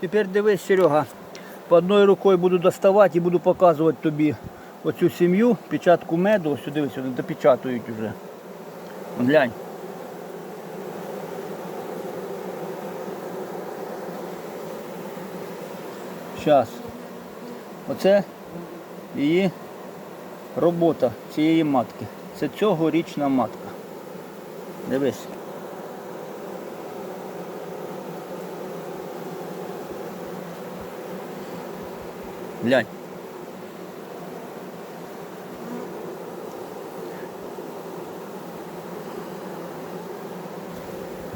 Тепер дивись, Серега. По одною рукою буду доставати і буду показувати тобі оцю сім'ю, печатку меду. Ось дивись, вони допечатують вже. Глянь. Зараз. Оце її робота цієї матки. Це цьогорічна матка. Дивись. Глянь.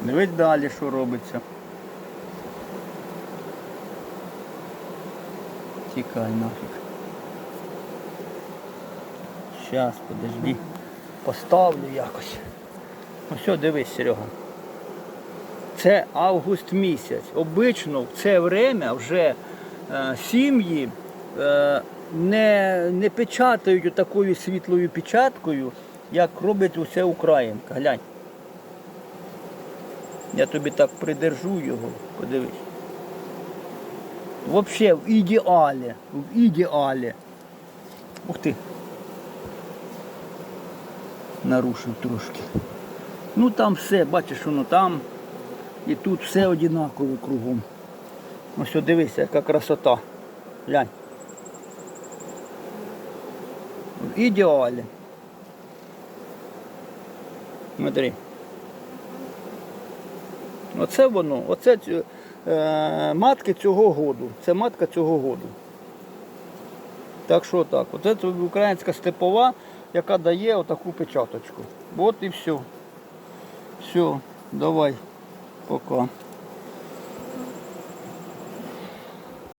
Дивись далі, що робиться. Тікай нафіг. Щас, подожди. Поставлю якось. Ну все, дивись, Серега. Це август місяць. Обично в це время вже е, сім'ї не, не печатають такою світлою печаткою, як робить усе Українка. Глянь. Я тобі так придержу його, подивись. Взагалі в ідеалі. В ідеалі. Ух ти. Нарушив трошки. Ну там все, бачиш, воно там. І тут все однакове кругом. Ось дивися, яка красота. Глянь. В ідеалі. Смотри. Оце воно, оце е, матки цього году. Це матка цього году. Так що так. Оце це українська степова, яка дає отаку печаточку. От і все. Все, давай. Пока.